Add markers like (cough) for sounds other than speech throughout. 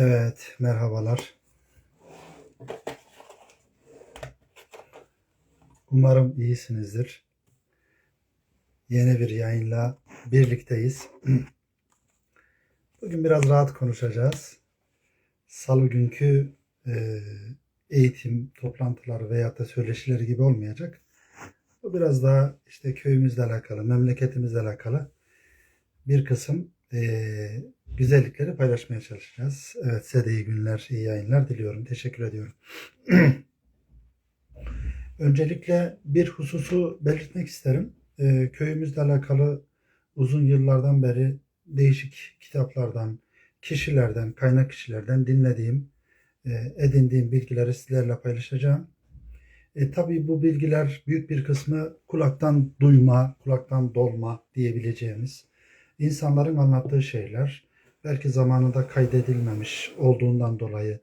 Evet, merhabalar. Umarım iyisinizdir. Yeni bir yayınla birlikteyiz. (clears throat) Bugün biraz rahat konuşacağız. Salı günkü e, eğitim toplantıları veyahut da söyleşileri gibi olmayacak. Bu biraz daha işte köyümüzle alakalı, memleketimizle alakalı bir kısım e, güzellikleri paylaşmaya çalışacağız. Evet size de iyi günler, iyi yayınlar diliyorum. Teşekkür ediyorum. (clears throat) Öncelikle bir hususu belirtmek isterim. Ee, köyümüzle alakalı uzun yıllardan beri değişik kitaplardan, kişilerden, kaynak kişilerden dinlediğim, e, edindiğim bilgileri sizlerle paylaşacağım. E, tabii bu bilgiler büyük bir kısmı kulaktan duyma, kulaktan dolma diyebileceğimiz insanların anlattığı şeyler belki zamanında kaydedilmemiş olduğundan dolayı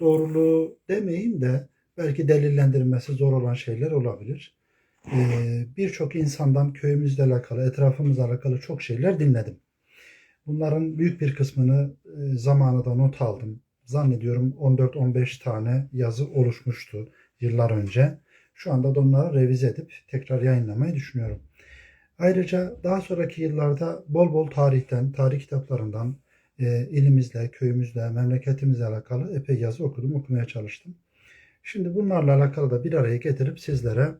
doğruluğu demeyeyim de belki delillendirilmesi zor olan şeyler olabilir. Ee, Birçok insandan köyümüzle alakalı, etrafımızla alakalı çok şeyler dinledim. Bunların büyük bir kısmını e, zamanında not aldım. Zannediyorum 14-15 tane yazı oluşmuştu yıllar önce. Şu anda da onları revize edip tekrar yayınlamayı düşünüyorum. Ayrıca daha sonraki yıllarda bol bol tarihten, tarih kitaplarından, e, ilimizle, köyümüzle, memleketimizle alakalı epey yazı okudum, okumaya çalıştım. Şimdi bunlarla alakalı da bir araya getirip sizlere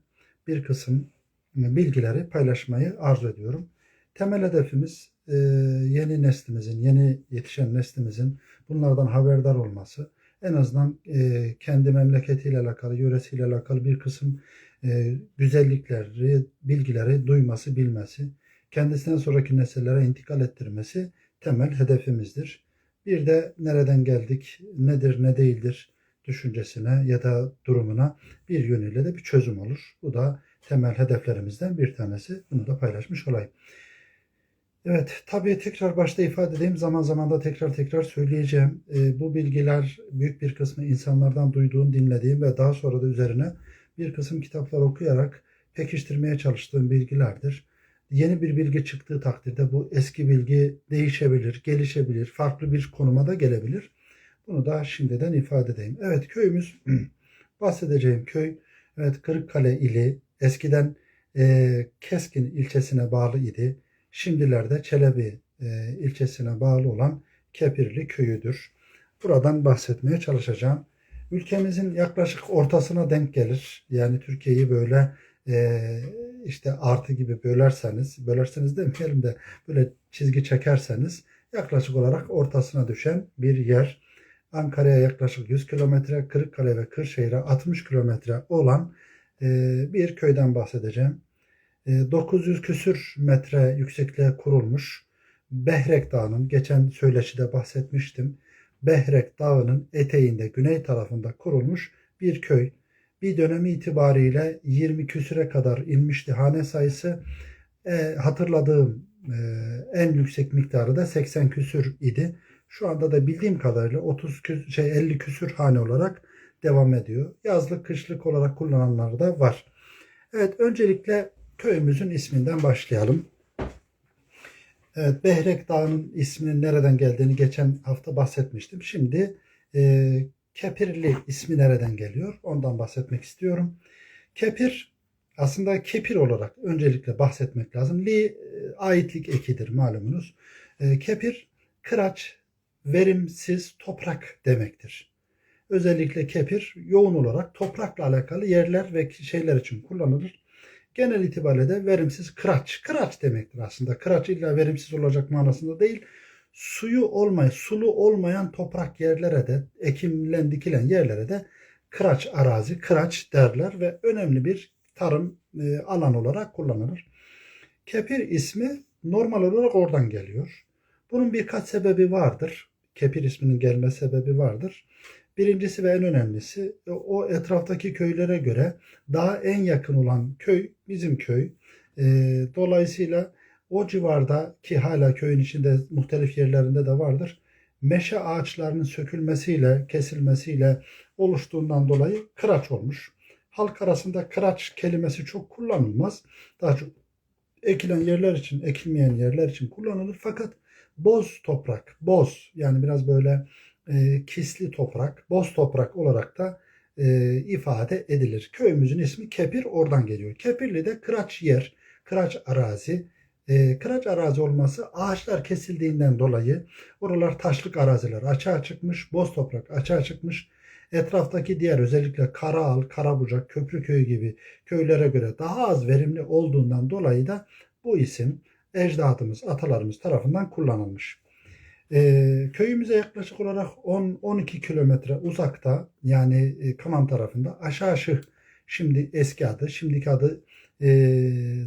bir kısım e, bilgileri paylaşmayı arzu ediyorum. Temel hedefimiz e, yeni neslimizin, yeni yetişen neslimizin bunlardan haberdar olması. En azından e, kendi memleketiyle alakalı, yöresiyle alakalı bir kısım e, güzellikleri, bilgileri duyması, bilmesi, kendisinden sonraki nesillere intikal ettirmesi temel hedefimizdir. Bir de nereden geldik, nedir, ne değildir düşüncesine ya da durumuna bir yönüyle de bir çözüm olur. Bu da temel hedeflerimizden bir tanesi. Bunu da paylaşmış olayım. Evet, tabii tekrar başta ifade edeyim, zaman zaman da tekrar tekrar söyleyeceğim. E, bu bilgiler büyük bir kısmı insanlardan duyduğum, dinlediğim ve daha sonra da üzerine bir kısım kitaplar okuyarak pekiştirmeye çalıştığım bilgilerdir. Yeni bir bilgi çıktığı takdirde bu eski bilgi değişebilir, gelişebilir, farklı bir konuma da gelebilir. Bunu da şimdiden ifade edeyim. Evet köyümüz, (clears throat) bahsedeceğim köy, evet Kırıkkale ili eskiden e, Keskin ilçesine bağlı idi. Şimdilerde Çelebi e, ilçesine bağlı olan Kepirli köyüdür. Buradan bahsetmeye çalışacağım. Ülkemizin yaklaşık ortasına denk gelir. Yani Türkiye'yi böyle e, işte artı gibi bölerseniz, bölerseniz demeyelim de böyle çizgi çekerseniz yaklaşık olarak ortasına düşen bir yer. Ankara'ya yaklaşık 100 kilometre, Kırıkkale ve Kırşehir'e 60 kilometre olan e, bir köyden bahsedeceğim. E, 900 küsür metre yüksekliğe kurulmuş Behrek Dağı'nın geçen söyleşide bahsetmiştim. Behrek Dağı'nın eteğinde güney tarafında kurulmuş bir köy. Bir dönemi itibariyle 20 küsüre kadar inmişti hane sayısı. E, hatırladığım e, en yüksek miktarı da 80 küsür idi. Şu anda da bildiğim kadarıyla 30 küs, şey 50 küsür hane olarak devam ediyor. Yazlık kışlık olarak kullananlar da var. Evet öncelikle köyümüzün isminden başlayalım. Evet, Behrek Dağı'nın isminin nereden geldiğini geçen hafta bahsetmiştim. Şimdi e, Kepirli ismi nereden geliyor? Ondan bahsetmek istiyorum. Kepir aslında kepir olarak öncelikle bahsetmek lazım. Li e, aitlik ekidir malumunuz. E, kepir kıraç, verimsiz toprak demektir. Özellikle kepir yoğun olarak toprakla alakalı yerler ve şeyler için kullanılır. Genel itibariyle de verimsiz kıraç. Kıraç demektir aslında. Kıraç illa verimsiz olacak manasında değil. Suyu olmayan, sulu olmayan toprak yerlere de, ekimlen dikilen yerlere de kıraç arazi, kıraç derler ve önemli bir tarım e, alan olarak kullanılır. Kepir ismi normal olarak oradan geliyor. Bunun birkaç sebebi vardır. Kepir isminin gelme sebebi vardır. Birincisi ve en önemlisi e, o etraftaki köylere göre daha en yakın olan köy bizim köy. E, dolayısıyla o civarda ki hala köyün içinde muhtelif yerlerinde de vardır. Meşe ağaçlarının sökülmesiyle, kesilmesiyle oluştuğundan dolayı kıraç olmuş. Halk arasında kıraç kelimesi çok kullanılmaz. Daha çok ekilen yerler için, ekilmeyen yerler için kullanılır. Fakat boz toprak, boz yani biraz böyle e, kisli toprak, boz toprak olarak da e, ifade edilir. Köyümüzün ismi Kepir oradan geliyor. Kepirli de kıraç yer, kıraç arazi. E, kıraç arazi olması ağaçlar kesildiğinden dolayı oralar taşlık araziler açığa çıkmış, boz toprak açığa çıkmış. Etraftaki diğer özellikle Karaal, Karabucak, Köprüköy gibi köylere göre daha az verimli olduğundan dolayı da bu isim ecdadımız, atalarımız tarafından kullanılmış. Ee, köyümüze yaklaşık olarak 10-12 kilometre uzakta yani e, Kaman tarafında Aşağı şimdi eski adı, şimdiki adı e,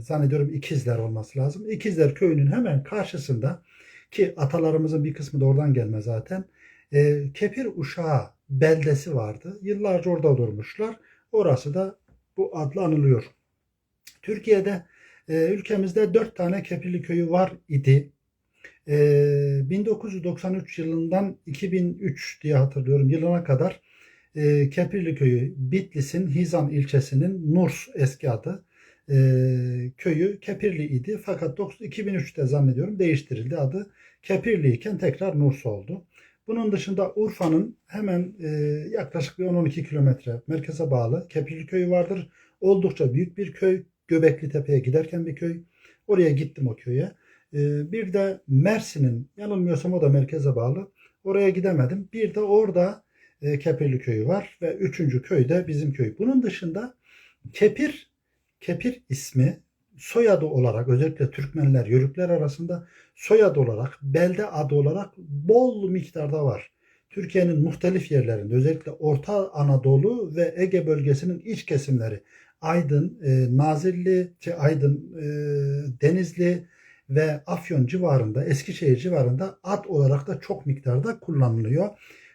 zannediyorum İkizler olması lazım. İkizler köyünün hemen karşısında ki atalarımızın bir kısmı da oradan gelme zaten. E, Kepir Uşağı beldesi vardı. Yıllarca orada durmuşlar. Orası da bu adla anılıyor. Türkiye'de e, ülkemizde dört tane Kepirli köyü var idi. E, 1993 yılından 2003 diye hatırlıyorum yılına kadar e, Kepirli köyü Bitlis'in Hizan ilçesinin Nurs eski adı e, köyü Kepirli idi. Fakat 2003'te zannediyorum değiştirildi adı. Kepirli iken tekrar Nurs oldu. Bunun dışında Urfa'nın hemen e, yaklaşık bir 10-12 kilometre merkeze bağlı Kepirli köyü vardır. Oldukça büyük bir köy. Göbekli Tepe'ye giderken bir köy. Oraya gittim o köye. E, bir de Mersin'in yanılmıyorsam o da merkeze bağlı. Oraya gidemedim. Bir de orada e, Kepirli köyü var ve üçüncü köy de bizim köy. Bunun dışında Kepir Kepir ismi soyadı olarak özellikle Türkmenler, Yörükler arasında soyadı olarak, belde adı olarak bol miktarda var. Türkiye'nin muhtelif yerlerinde özellikle Orta Anadolu ve Ege bölgesinin iç kesimleri Aydın, e, Nazilli, Aydın, e, Denizli ve Afyon civarında, Eskişehir civarında ad olarak da çok miktarda kullanılıyor.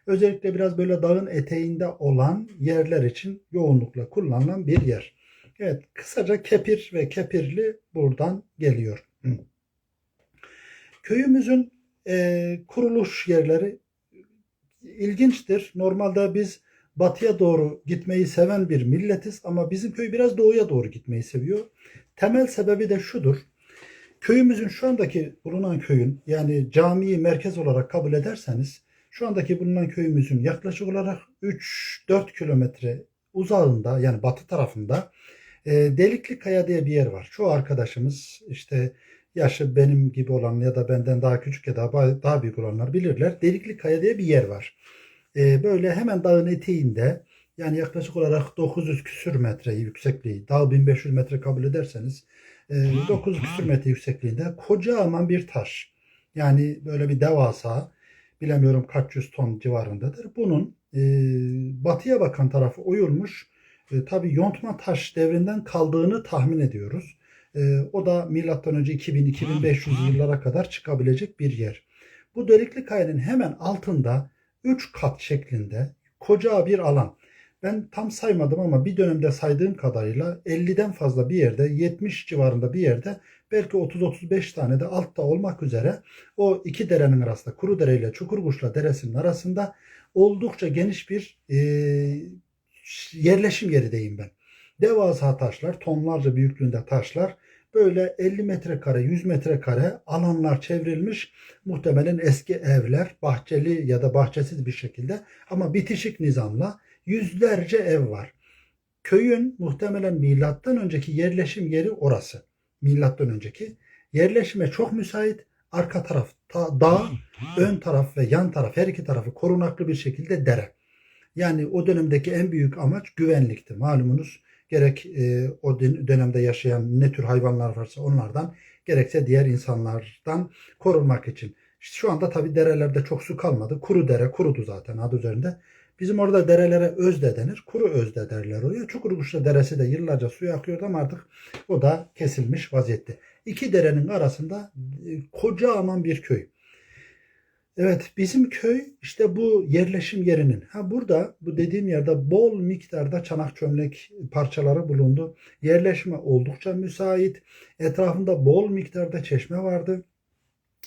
Özellikle biraz böyle dağın eteğinde olan yerler için yoğunlukla kullanılan bir yer. Evet, kısaca Kepir ve Kepirli buradan geliyor. Köyümüzün e, kuruluş yerleri ilginçtir. Normalde biz batıya doğru gitmeyi seven bir milletiz ama bizim köy biraz doğuya doğru gitmeyi seviyor. Temel sebebi de şudur. Köyümüzün şu andaki bulunan köyün yani camiyi merkez olarak kabul ederseniz şu andaki bulunan köyümüzün yaklaşık olarak 3-4 kilometre uzağında yani batı tarafında e, Delikli Kaya diye bir yer var. Çoğu arkadaşımız işte yaşı benim gibi olan ya da benden daha küçük ya da daha büyük olanlar bilirler. Delikli Kaya diye bir yer var. E, böyle hemen dağın eteğinde yani yaklaşık olarak 900 küsür metre yüksekliği, dağ 1500 metre kabul ederseniz e, 900 küsür metre yüksekliğinde kocaman bir taş. Yani böyle bir devasa bilemiyorum kaç yüz ton civarındadır. Bunun e, batıya bakan tarafı oyulmuş e, tabii yontma taş devrinden kaldığını tahmin ediyoruz. E, o da milattan önce 2000-2500 yıllara kadar çıkabilecek bir yer. Bu delikli kayanın hemen altında 3 kat şeklinde koca bir alan. Ben tam saymadım ama bir dönemde saydığım kadarıyla 50'den fazla bir yerde 70 civarında bir yerde belki 30-35 tane de altta olmak üzere o iki derenin arasında Kurudere ile Çukurkuşla deresinin arasında oldukça geniş bir e, yerleşim yeri diyeyim ben. Devasa taşlar, tonlarca büyüklüğünde taşlar böyle 50 metrekare, 100 metrekare alanlar çevrilmiş. Muhtemelen eski evler, bahçeli ya da bahçesiz bir şekilde ama bitişik nizamla yüzlerce ev var. Köyün muhtemelen milattan önceki yerleşim yeri orası. Milattan önceki. Yerleşime çok müsait. Arka taraf dağ, (laughs) ön taraf ve yan taraf her iki tarafı korunaklı bir şekilde dere. Yani o dönemdeki en büyük amaç güvenlikti. Malumunuz gerek e, o dönemde yaşayan ne tür hayvanlar varsa onlardan gerekse diğer insanlardan korunmak için. İşte şu anda tabi derelerde çok su kalmadı. Kuru dere kurudu zaten adı üzerinde. Bizim orada derelere özde denir. Kuru özde derler oraya. Çukurkuşlu deresi de yıllarca suyu akıyordu ama artık o da kesilmiş vaziyette. iki derenin arasında e, kocaman bir köy. Evet bizim köy işte bu yerleşim yerinin. Ha burada bu dediğim yerde bol miktarda çanak çömlek parçaları bulundu. Yerleşme oldukça müsait. Etrafında bol miktarda çeşme vardı.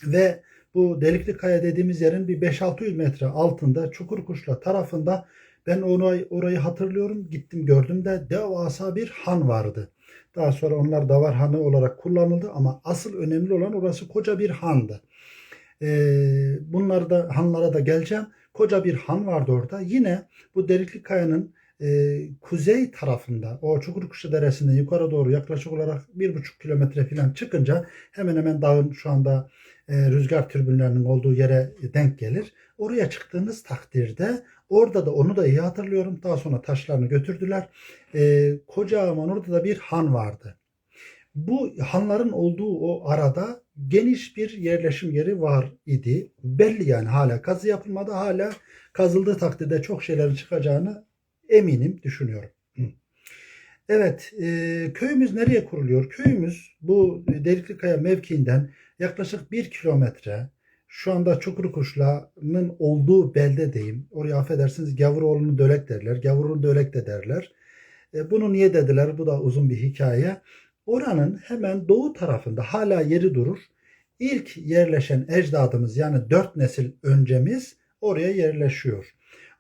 Ve bu Delikli Kaya dediğimiz yerin bir 5-600 metre altında Çukurkuşla tarafında ben orayı, orayı hatırlıyorum. Gittim gördüm de devasa bir han vardı. Daha sonra onlar Davar Hanı olarak kullanıldı ama asıl önemli olan orası koca bir handı. Ee, bunları da hanlara da geleceğim. Koca bir han vardı orada. Yine bu Delikli Kaya'nın e, kuzey tarafında o Çukurkuşu Deresi'nden yukarı doğru yaklaşık olarak bir buçuk kilometre falan çıkınca hemen hemen dağın şu anda e, rüzgar türbinlerinin olduğu yere denk gelir. Oraya çıktığınız takdirde orada da onu da iyi hatırlıyorum. Daha sonra taşlarını götürdüler. E, kocaman orada da bir han vardı. Bu hanların olduğu o arada geniş bir yerleşim yeri var idi. Belli yani hala kazı yapılmadı. Hala kazıldığı takdirde çok şeylerin çıkacağını eminim, düşünüyorum. Evet, e, köyümüz nereye kuruluyor? Köyümüz bu Deliklikaya mevkiinden yaklaşık bir kilometre şu anda Çukurkuşla'nın olduğu beldedeyim. Oraya affedersiniz Gavuroğlu'nu Dölek derler. Gavurun Dölek de derler. E, bunu niye dediler? Bu da uzun bir hikaye. Oranın hemen doğu tarafında hala yeri durur. İlk yerleşen ecdadımız yani dört nesil öncemiz oraya yerleşiyor.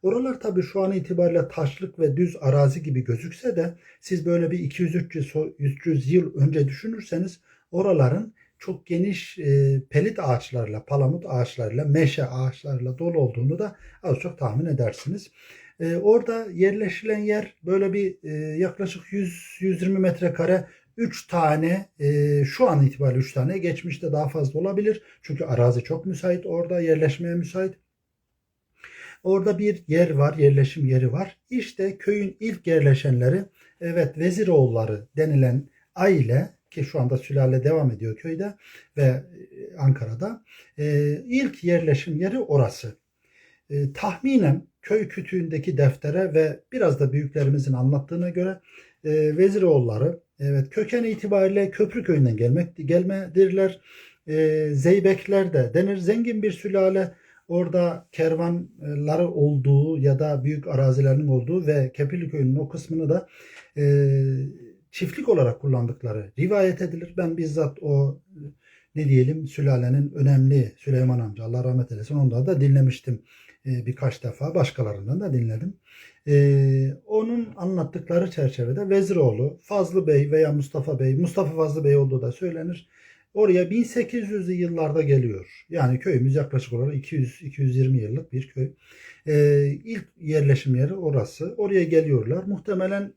Oralar tabii şu an itibariyle taşlık ve düz arazi gibi gözükse de siz böyle bir 200-300 300 yıl önce düşünürseniz oraların çok geniş e, pelit ağaçlarla, palamut ağaçlarıyla, meşe ağaçlarıyla dolu olduğunu da az çok tahmin edersiniz. E, orada yerleşilen yer böyle bir e, yaklaşık 100-120 metrekare 3 tane e, şu an itibariyle 3 tane geçmişte daha fazla olabilir. Çünkü arazi çok müsait orada yerleşmeye müsait. Orada bir yer var, yerleşim yeri var. İşte köyün ilk yerleşenleri evet Veziroğulları denilen aile ki şu anda sülale devam ediyor köyde ve e, Ankara'da. E, ilk yerleşim yeri orası. E, tahminen köy kütüğündeki deftere ve biraz da büyüklerimizin anlattığına göre e, Veziroğulları evet köken itibariyle Köprü köyünden gelmek gelmedirler. E, Zeybekler de denir. Zengin bir sülale orada kervanları olduğu ya da büyük arazilerinin olduğu ve Kepili köyünün o kısmını da e, çiftlik olarak kullandıkları rivayet edilir. Ben bizzat o ne diyelim sülalenin önemli Süleyman amca Allah rahmet eylesin ondan da dinlemiştim e, birkaç defa başkalarından da dinledim. E, onun anlattıkları çerçevede Veziroğlu Fazlı Bey veya Mustafa Bey Mustafa Fazlı Bey olduğu da söylenir. Oraya 1800'lü yıllarda geliyor. Yani köyümüz yaklaşık olarak 200-220 yıllık bir köy. Ee, ilk yerleşim yeri orası. Oraya geliyorlar. Muhtemelen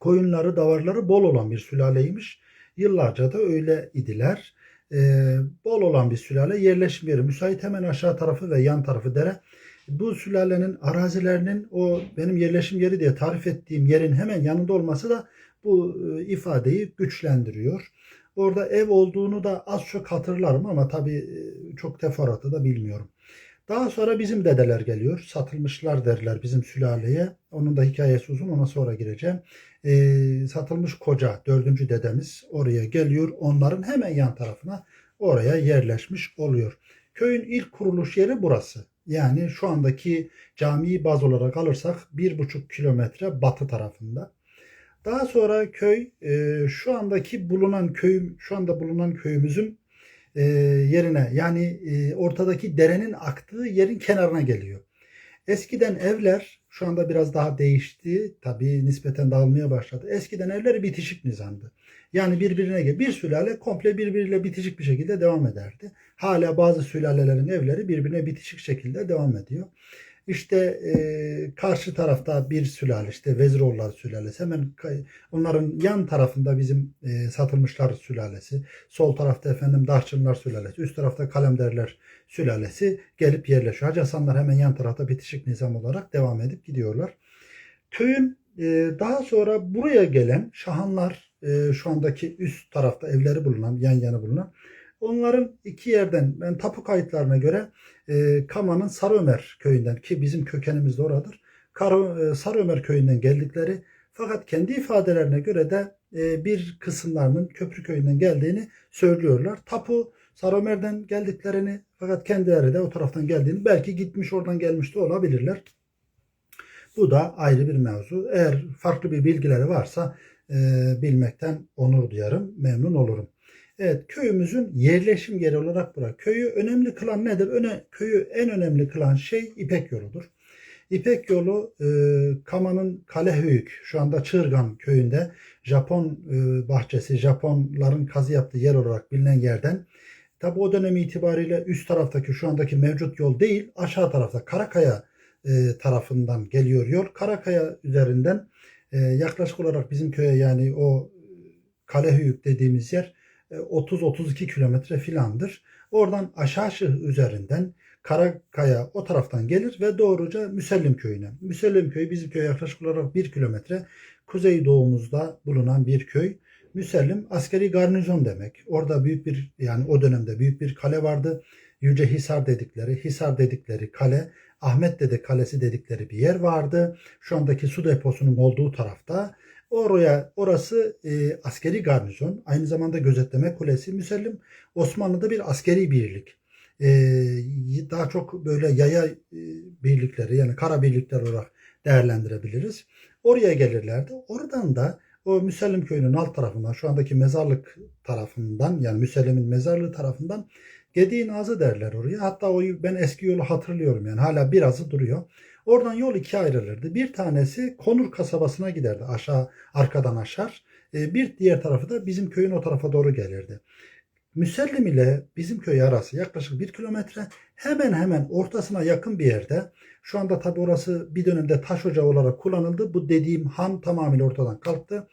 koyunları, davarları bol olan bir sülaleymiş. Yıllarca da öyle idiler. Ee, bol olan bir sülale yerleşim yeri. Müsait hemen aşağı tarafı ve yan tarafı dere. Bu sülalenin arazilerinin o benim yerleşim yeri diye tarif ettiğim yerin hemen yanında olması da bu e, ifadeyi güçlendiriyor. Orada ev olduğunu da az çok hatırlarım ama tabii e, çok teferruatı da bilmiyorum. Daha sonra bizim dedeler geliyor. Satılmışlar derler bizim sülaleye. Onun da hikayesi uzun ona sonra gireceğim. Ee, satılmış koca dördüncü dedemiz oraya geliyor. Onların hemen yan tarafına oraya yerleşmiş oluyor. Köyün ilk kuruluş yeri burası. Yani şu andaki camiyi baz olarak alırsak bir buçuk kilometre batı tarafında. Daha sonra köy e, şu andaki bulunan köyüm şu anda bulunan köyümüzün e, yerine yani e, ortadaki derenin aktığı yerin kenarına geliyor. Eskiden evler şu anda biraz daha değişti. Tabii nispeten dağılmaya başladı. Eskiden evler bitişik nizamdı. Yani birbirine bir sülale komple birbiriyle bitişik bir şekilde devam ederdi. Hala bazı sülalelerin evleri birbirine bitişik şekilde devam ediyor. İşte e, karşı tarafta bir sülale işte Veziroğullar sülalesi hemen onların yan tarafında bizim e, satılmışlar sülalesi sol tarafta efendim Dahçınlar sülalesi üst tarafta Kalemderler sülalesi gelip yerleşiyor. Hacı Hasanlar hemen yan tarafta bitişik nizam olarak devam edip gidiyorlar. Köyün e, daha sonra buraya gelen Şahanlar e, şu andaki üst tarafta evleri bulunan yan yana bulunan Onların iki yerden ben tapu kayıtlarına göre e, Kama'nın Sarıömer köyünden ki bizim kökenimiz de oradır. Kar, e, Sarıömer köyünden geldikleri Fakat kendi ifadelerine göre de e, bir kısımlarının Köprüköy'ünden geldiğini söylüyorlar. Tapu Saromer'den geldiklerini fakat kendileri de o taraftan geldiğini belki gitmiş oradan gelmiş de olabilirler. Bu da ayrı bir mevzu. Eğer farklı bir bilgileri varsa e, bilmekten onur duyarım, memnun olurum. Evet, köyümüzün yerleşim yeri olarak bura. Köyü önemli kılan nedir? Öne, köyü en önemli kılan şey İpek yoludur. İpek yolu e, Kama'nın Kalehöyük, şu anda Çırgan köyünde Japon e, bahçesi, Japonların kazı yaptığı yer olarak bilinen yerden Tabi o dönem itibariyle üst taraftaki şu andaki mevcut yol değil aşağı tarafta Karakaya e, tarafından geliyor yol. Karakaya üzerinden e, yaklaşık olarak bizim köye yani o Kalehöyük dediğimiz yer 30-32 kilometre filandır. Oradan aşağı üzerinden Karakaya o taraftan gelir ve doğruca Müsellim köyüne. Müsellim köyü bizim köye yaklaşık olarak 1 kilometre kuzey doğumuzda bulunan bir köy. Müsellim askeri garnizon demek. Orada büyük bir yani o dönemde büyük bir kale vardı. Yüce Hisar dedikleri, Hisar dedikleri kale, Ahmet Dede Kalesi dedikleri bir yer vardı. Şu andaki su deposunun olduğu tarafta. Oraya orası e, askeri garnizon, aynı zamanda gözetleme kulesi. Müsellim Osmanlı'da bir askeri birlik. E, daha çok böyle yaya e, birlikleri yani kara birlikler olarak değerlendirebiliriz. Oraya gelirlerdi. Oradan da o Müsellim köyünün alt tarafından şu andaki mezarlık tarafından yani Müsellim'in mezarlığı tarafından Gediğin Ağzı derler oraya. Hatta o ben eski yolu hatırlıyorum yani hala birazı duruyor. Oradan yol ikiye ayrılırdı. Bir tanesi Konur kasabasına giderdi aşağı arkadan aşar. Bir diğer tarafı da bizim köyün o tarafa doğru gelirdi. Müsellim ile bizim köy arası yaklaşık bir kilometre hemen hemen ortasına yakın bir yerde. Şu anda tabi orası bir dönemde taş ocağı olarak kullanıldı. Bu dediğim han tamamıyla ortadan kalktı.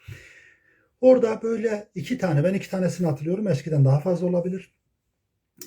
Orada böyle iki tane ben iki tanesini hatırlıyorum eskiden daha fazla olabilir.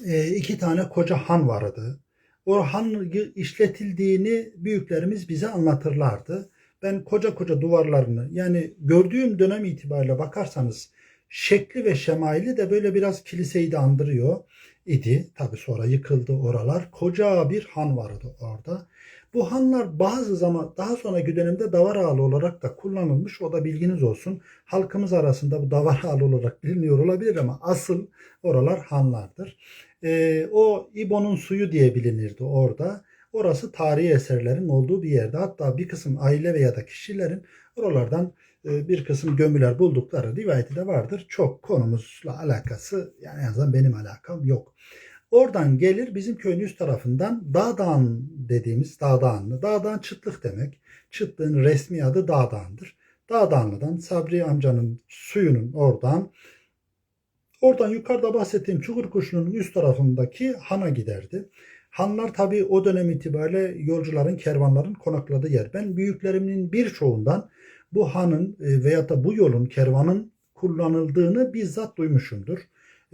E, iki tane koca han vardı. O han işletildiğini büyüklerimiz bize anlatırlardı. Ben koca koca duvarlarını yani gördüğüm dönem itibariyle bakarsanız şekli ve şemaili de böyle biraz kiliseyi de andırıyor idi. Tabi sonra yıkıldı oralar. Koca bir han vardı orada. Bu hanlar bazı zaman daha sonraki dönemde davar ağlı olarak da kullanılmış. O da bilginiz olsun. Halkımız arasında bu davar ağlı olarak biliniyor olabilir ama asıl oralar hanlardır. Ee, o İbo'nun suyu diye bilinirdi orada. Orası tarihi eserlerin olduğu bir yerde. Hatta bir kısım aile veya da kişilerin oralardan e, bir kısım gömüler buldukları rivayeti de vardır. Çok konumuzla alakası yani en azından benim alakam yok. Oradan gelir bizim köyün üst tarafından Dağdağın dediğimiz Dağdağanlı. Dağdağın çıtlık demek. Çıtlığın resmi adı Dağdağın'dır. Dağdağanlı'dan Sabri amcanın suyunun oradan oradan yukarıda bahsettiğim Çukur Kuşlu'nun üst tarafındaki hana giderdi. Hanlar tabi o dönem itibariyle yolcuların, kervanların konakladığı yer. Ben büyüklerimin birçoğundan bu hanın e, veya da bu yolun, kervanın kullanıldığını bizzat duymuşumdur.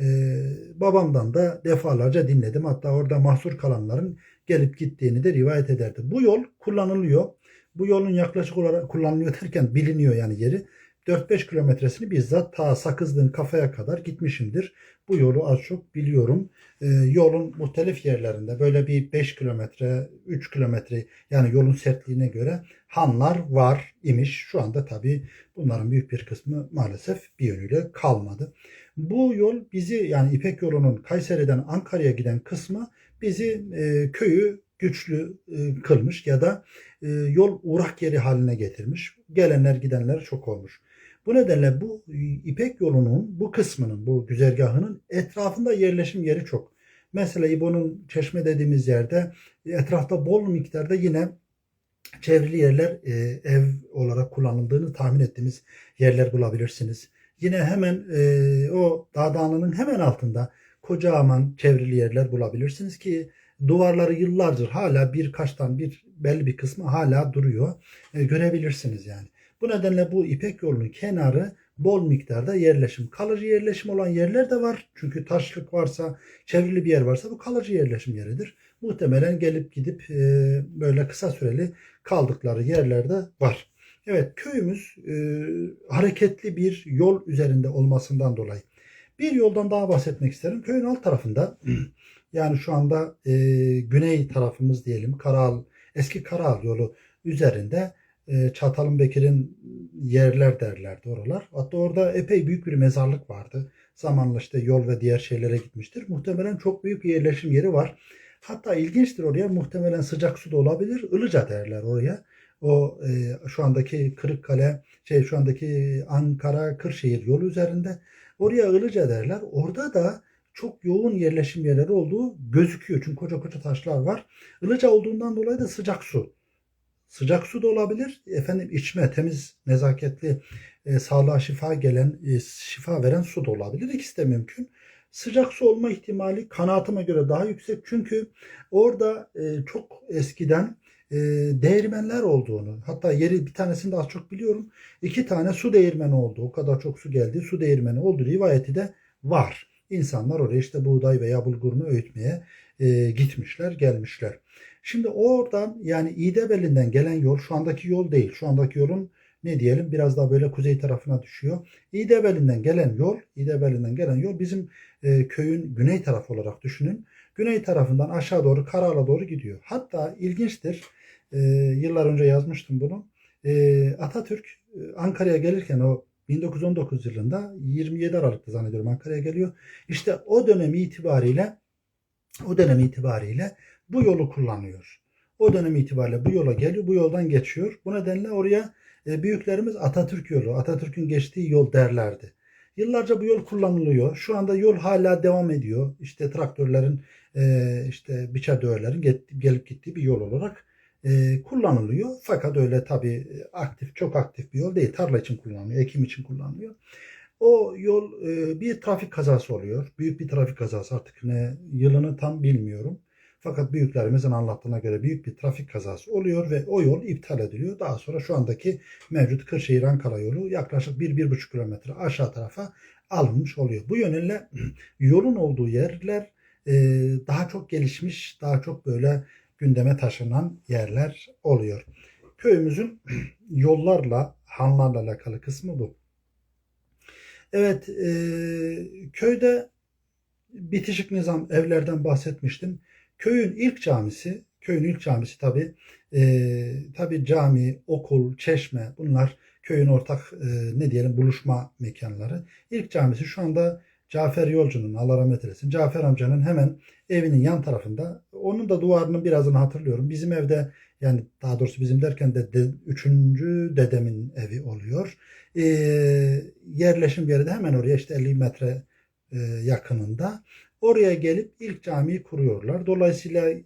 Ee, babamdan da defalarca dinledim. Hatta orada mahsur kalanların gelip gittiğini de rivayet ederdi. Bu yol kullanılıyor. Bu yolun yaklaşık olarak kullanılıyor derken biliniyor yani yeri. 4-5 kilometresini bizzat ta Sakızlı'nın kafaya kadar gitmişimdir. Bu yolu az çok biliyorum. Ee, yolun muhtelif yerlerinde böyle bir 5 kilometre, 3 kilometre yani yolun sertliğine göre hanlar var imiş. Şu anda tabii bunların büyük bir kısmı maalesef bir yönüyle kalmadı. Bu yol bizi yani İpek yolunun Kayseri'den Ankara'ya giden kısmı bizi e, köyü güçlü e, kılmış ya da e, yol uğrak yeri haline getirmiş. Gelenler gidenler çok olmuş. Bu nedenle bu İpek yolunun bu kısmının, bu güzergahının etrafında yerleşim yeri çok. Mesela İbo'nun çeşme dediğimiz yerde etrafta bol miktarda yine çevrili yerler e, ev olarak kullanıldığını tahmin ettiğimiz yerler bulabilirsiniz. Yine hemen e, o Dağdağlı'nın hemen altında kocaman çevrili yerler bulabilirsiniz ki duvarları yıllardır hala birkaçtan bir belli bir kısmı hala duruyor. E, görebilirsiniz yani. Bu nedenle bu İpek yolunun kenarı bol miktarda yerleşim. Kalıcı yerleşim olan yerler de var. Çünkü taşlık varsa, çevrili bir yer varsa bu kalıcı yerleşim yeridir. Muhtemelen gelip gidip e, böyle kısa süreli kaldıkları yerlerde var. Evet köyümüz e, hareketli bir yol üzerinde olmasından dolayı. Bir yoldan daha bahsetmek isterim. Köyün alt tarafında (clears throat) yani şu anda e, güney tarafımız diyelim Karal eski Karal yolu üzerinde e, Çatalın Bekir'in yerler derlerdi oralar. Hatta orada epey büyük bir mezarlık vardı. Zamanla işte yol ve diğer şeylere gitmiştir. Muhtemelen çok büyük bir yerleşim yeri var. Hatta ilginçtir oraya muhtemelen sıcak su da olabilir. Ilıca derler oraya. O e, şu andaki Kırıkkale, şey şu andaki Ankara Kırşehir yolu üzerinde oraya Ilıca derler. Orada da çok yoğun yerleşim yerleri olduğu gözüküyor. Çünkü koca koca taşlar var. Ilıca olduğundan dolayı da sıcak su. Sıcak su da olabilir. Efendim içme, temiz, nezaketli, e, sağlığa şifa gelen, e, şifa veren su da olabilir. İkisi de mümkün. Sıcak su olma ihtimali kanaatime göre daha yüksek. Çünkü orada e, çok eskiden e, değirmenler olduğunu, hatta yeri bir tanesini de az çok biliyorum. iki tane su değirmeni oldu. O kadar çok su geldi. Su değirmeni olduğu rivayeti de var. İnsanlar oraya işte buğday veya bulgurunu öğütmeye e, gitmişler, gelmişler. Şimdi oradan yani İdebeli'nden gelen yol şu andaki yol değil. Şu andaki yolun ne diyelim biraz daha böyle kuzey tarafına düşüyor. İdebeli'nden gelen yol, İdebeli'nden gelen yol bizim e, köyün güney tarafı olarak düşünün. Güney tarafından aşağı doğru Karaağla doğru gidiyor. Hatta ilginçtir. E, yıllar önce yazmıştım bunu. E, Atatürk e, Ankara'ya gelirken o 1919 yılında 27 Aralık'ta zannediyorum Ankara'ya geliyor. İşte o dönem itibariyle o dönem itibariyle bu yolu kullanıyor. O dönem itibariyle bu yola geliyor, bu yoldan geçiyor. Bu nedenle oraya e, büyüklerimiz Atatürk yolu, Atatürk'ün geçtiği yol derlerdi. Yıllarca bu yol kullanılıyor. Şu anda yol hala devam ediyor. İşte traktörlerin, e, işte biçer döverlerin gelip gittiği bir yol olarak e, kullanılıyor. Fakat öyle tabii aktif, çok aktif bir yol değil. Tarla için kullanılıyor, ekim için kullanılıyor. O yol bir trafik kazası oluyor. Büyük bir trafik kazası artık ne yılını tam bilmiyorum. Fakat büyüklerimizin anlattığına göre büyük bir trafik kazası oluyor ve o yol iptal ediliyor. Daha sonra şu andaki mevcut Kırşehir Ankara yolu yaklaşık 1-1,5 kilometre aşağı tarafa alınmış oluyor. Bu yönüyle (clears throat) yolun olduğu yerler e, daha çok gelişmiş, daha çok böyle gündeme taşınan yerler oluyor. Köyümüzün (clears throat) yollarla, hanlarla alakalı kısmı bu. Evet, e, köyde bitişik nizam evlerden bahsetmiştim. Köyün ilk camisi, köyün ilk camisi tabi e, tabi cami, okul, çeşme bunlar köyün ortak e, ne diyelim buluşma mekanları. İlk camisi şu anda Cafer Yolcu'nun Allah rahmet eylesin. Cafer amcanın hemen evinin yan tarafında. Onun da duvarının birazını hatırlıyorum. Bizim evde yani daha doğrusu bizim derken de, de üçüncü dedemin evi oluyor. E, yerleşim yeri de hemen oraya işte 50 metre e, yakınında. Oraya gelip ilk camiyi kuruyorlar. Dolayısıyla e,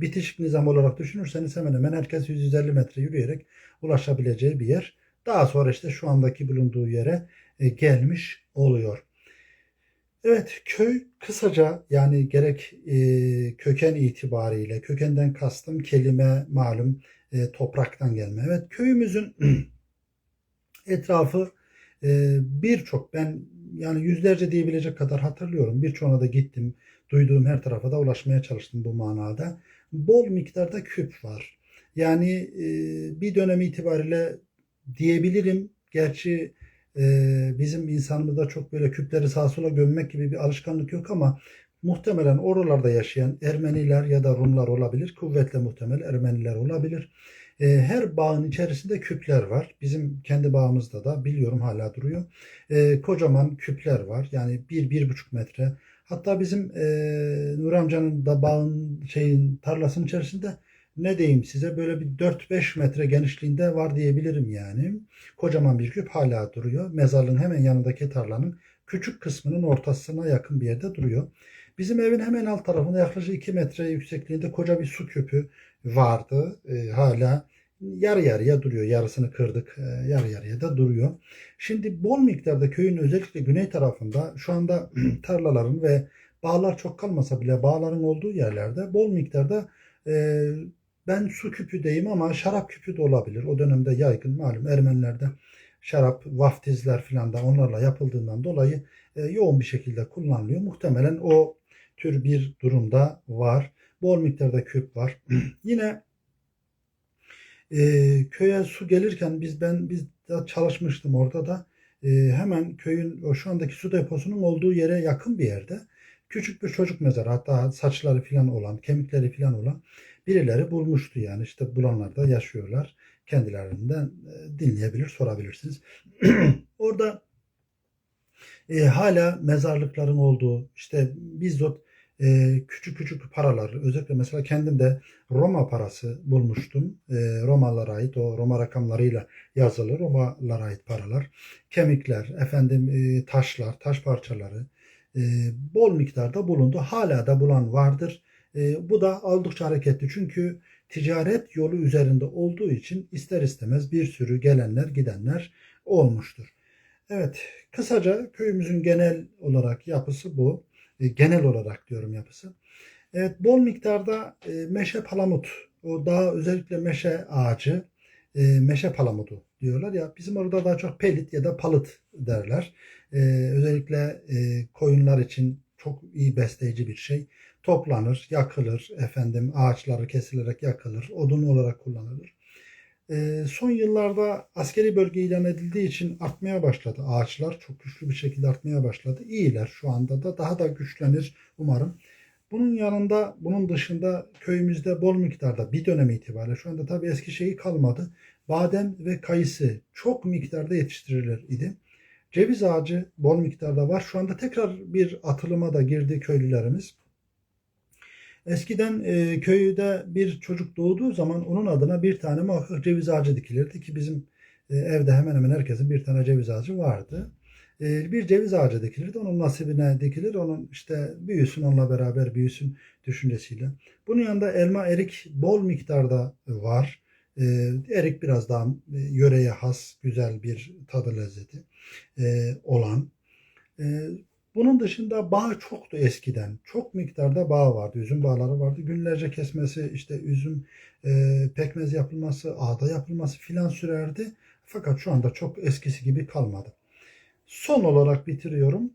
bitişik nizam olarak düşünürseniz hemen hemen herkes 150 metre yürüyerek ulaşabileceği bir yer. Daha sonra işte şu andaki bulunduğu yere e, gelmiş oluyor. Evet köy kısaca yani gerek e, köken itibariyle kökenden kastım kelime malum topraktan gelme. Evet köyümüzün (clears throat) etrafı birçok ben yani yüzlerce diyebilecek kadar hatırlıyorum. Birçoğuna da gittim. Duyduğum her tarafa da ulaşmaya çalıştım bu manada. Bol miktarda küp var. Yani e, bir dönem itibariyle diyebilirim. Gerçi e, bizim insanımızda çok böyle küpleri sağa sola gömmek gibi bir alışkanlık yok ama muhtemelen oralarda yaşayan Ermeniler ya da Rumlar olabilir. Kuvvetle muhtemel Ermeniler olabilir. E, her bağın içerisinde küpler var. Bizim kendi bağımızda da biliyorum hala duruyor. E, kocaman küpler var. Yani bir bir buçuk metre. Hatta bizim e, Nur amcanın da bağın şeyin tarlasının içerisinde ne diyeyim size böyle bir 4-5 metre genişliğinde var diyebilirim yani. Kocaman bir küp hala duruyor. Mezarlığın hemen yanındaki tarlanın küçük kısmının ortasına yakın bir yerde duruyor. Bizim evin hemen alt tarafında yaklaşık 2 metre yüksekliğinde koca bir su küpü vardı. E, hala yarı yarıya duruyor. Yarısını kırdık. E, yarı yarıya da duruyor. Şimdi bol miktarda köyün özellikle güney tarafında şu anda (clears throat) tarlaların ve bağlar çok kalmasa bile bağların olduğu yerlerde bol miktarda e, ben su küpü deyim ama şarap küpü de olabilir. O dönemde yaygın malum Ermenilerde şarap, vaftizler filan da onlarla yapıldığından dolayı yoğun bir şekilde kullanılıyor. Muhtemelen o tür bir durumda var. Bol miktarda küp var. (clears throat) Yine e, köye su gelirken biz ben biz de çalışmıştım orada da e, hemen köyün o şu andaki su deposunun olduğu yere yakın bir yerde küçük bir çocuk mezarı hatta saçları filan olan kemikleri filan olan birileri bulmuştu yani işte bulanlar da yaşıyorlar. kendilerinden e, dinleyebilir, sorabilirsiniz. (clears throat) Orada e, hala mezarlıkların olduğu, işte bizzat e, küçük küçük paralar, özellikle mesela kendim de Roma parası bulmuştum. E, Romalılara ait, o Roma rakamlarıyla yazılı Romalılara ait paralar. Kemikler, efendim e, taşlar, taş parçaları e, bol miktarda bulundu. Hala da bulan vardır. E, bu da oldukça hareketli çünkü ticaret yolu üzerinde olduğu için ister istemez bir sürü gelenler gidenler olmuştur. Evet, kısaca köyümüzün genel olarak yapısı bu. E, genel olarak diyorum yapısı. Evet, bol miktarda e, meşe palamut, o daha özellikle meşe ağacı, e, meşe palamudu diyorlar ya. Bizim orada daha çok pelit ya da palıt derler. Özellikle koyunlar için çok iyi besleyici bir şey. Toplanır, yakılır, efendim ağaçları kesilerek yakılır, odun olarak kullanılır. E, son yıllarda askeri bölge ilan edildiği için artmaya başladı ağaçlar. Çok güçlü bir şekilde artmaya başladı. İyiler şu anda da daha da güçlenir umarım. Bunun yanında, bunun dışında köyümüzde bol miktarda bir dönem itibariyle şu anda tabii eski şeyi kalmadı. Badem ve kayısı çok miktarda yetiştirilir idi. Ceviz ağacı bol miktarda var. Şu anda tekrar bir atılıma da girdi köylülerimiz. Eskiden e, köyde bir çocuk doğduğu zaman onun adına bir tane muhakkak ceviz ağacı dikilirdi ki bizim e, evde hemen hemen herkesin bir tane ceviz ağacı vardı. E, bir ceviz ağacı dikilirdi. Onun nasibine dikilir. Onun işte büyüsün onunla beraber büyüsün düşüncesiyle. Bunun yanında elma, erik bol miktarda var. E, erik biraz daha e, yöreye has, güzel bir tadı lezzeti e, olan. E, bunun dışında bağ çoktu eskiden. Çok miktarda bağ vardı. Üzüm bağları vardı. Günlerce kesmesi, işte üzüm e, pekmez yapılması, ağda yapılması filan sürerdi. Fakat şu anda çok eskisi gibi kalmadı. Son olarak bitiriyorum.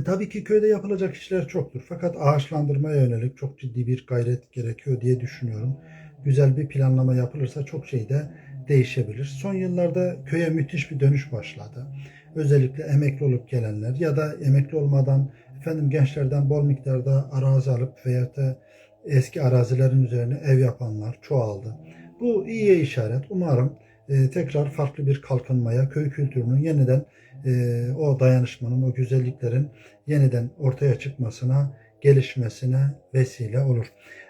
E, tabii ki köyde yapılacak işler çoktur. Fakat ağaçlandırmaya yönelik çok ciddi bir gayret gerekiyor diye düşünüyorum. Güzel bir planlama yapılırsa çok şey de değişebilir. Son yıllarda köye müthiş bir dönüş başladı. Özellikle emekli olup gelenler ya da emekli olmadan efendim gençlerden bol miktarda arazi alıp veya da eski arazilerin üzerine ev yapanlar çoğaldı. Bu iyiye işaret. Umarım e, tekrar farklı bir kalkınmaya, köy kültürünün yeniden e, o dayanışmanın, o güzelliklerin yeniden ortaya çıkmasına, gelişmesine vesile olur.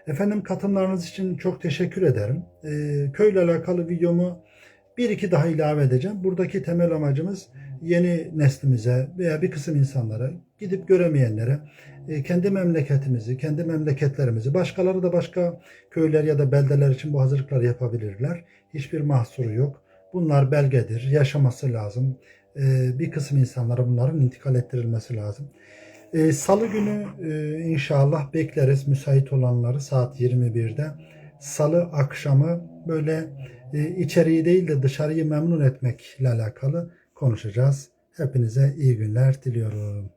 Efendim katılımlarınız için çok teşekkür ederim. E, köyle alakalı videomu bir iki daha ilave edeceğim. Buradaki temel amacımız yeni neslimize veya bir kısım insanlara gidip göremeyenlere e, kendi memleketimizi, kendi memleketlerimizi, başkaları da başka köyler ya da beldeler için bu hazırlıkları yapabilirler. Hiçbir mahsuru yok. Bunlar belgedir, yaşaması lazım. E, Bir kısım insanlara bunların intikal ettirilmesi lazım. E, Salı günü inşallah bekleriz müsait olanları saat 21'de. Salı akşamı böyle içeriği değil de dışarıyı memnun etmekle alakalı konuşacağız. Hepinize iyi günler diliyorum.